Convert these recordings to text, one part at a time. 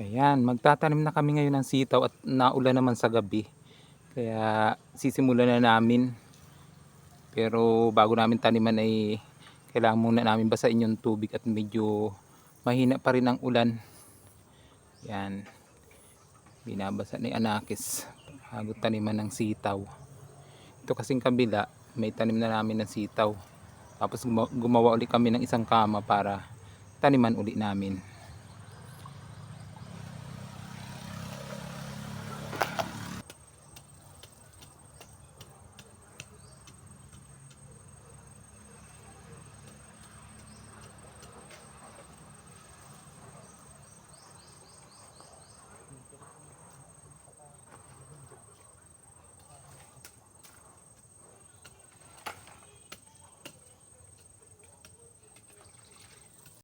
Ayan, magtatanim na kami ngayon ng sitaw at naulan naman sa gabi. Kaya sisimulan na namin. Pero bago namin taniman ay kailangan muna namin basain yung tubig at medyo mahina pa rin ang ulan. Yan. Binabasa ni Anakis bago taniman ng sitaw. Ito kasing kabila, may tanim na namin ng sitaw. Tapos gumawa, uli kami ng isang kama para taniman uli namin.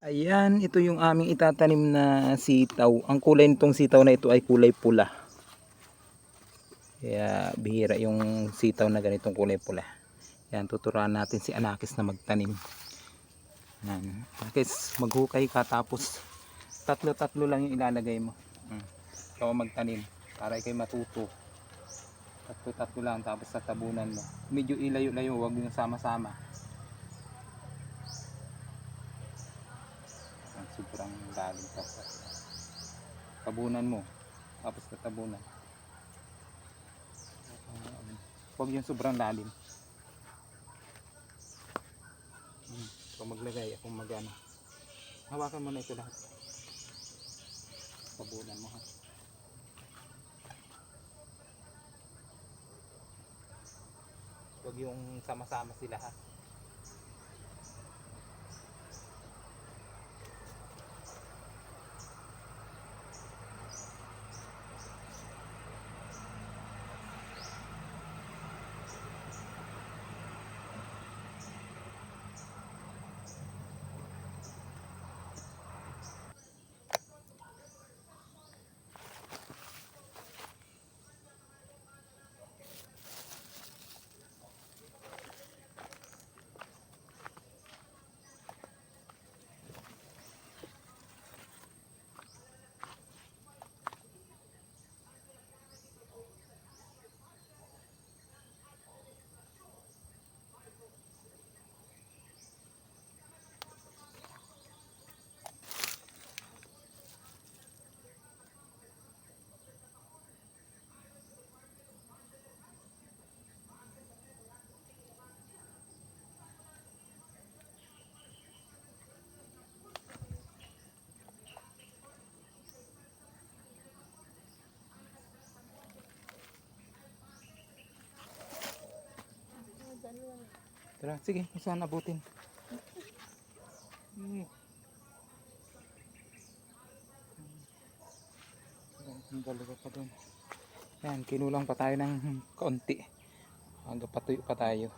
Ayan, ito yung aming itatanim na sitaw. Ang kulay nitong sitaw na ito ay kulay pula. Kaya bihira yung sitaw na ganitong kulay pula. Yan, tuturuan natin si Anakis na magtanim. Yan. Anakis, maghukay ka tapos tatlo-tatlo lang yung ilalagay mo. Hmm. Ikaw magtanim para ikay matuto. Tatlo-tatlo lang tapos sa tabunan mo. Medyo ilayo-layo, huwag yung sama-sama. Ang sobrang lalim pa tabunan mo. Tapos tatabunan. Huwag yung sobrang lalim. Hmm. kung maglagay akong magano hawakan mo na ito lahat. Tabunan mo ha. Huwag yung sama-sama sila ha Tara, sige, saan abutin. Hmm. Ang dalawa pa dun. Yan, kinulang pa tayo ng kaunti. Hanggang patuyo pa tayo.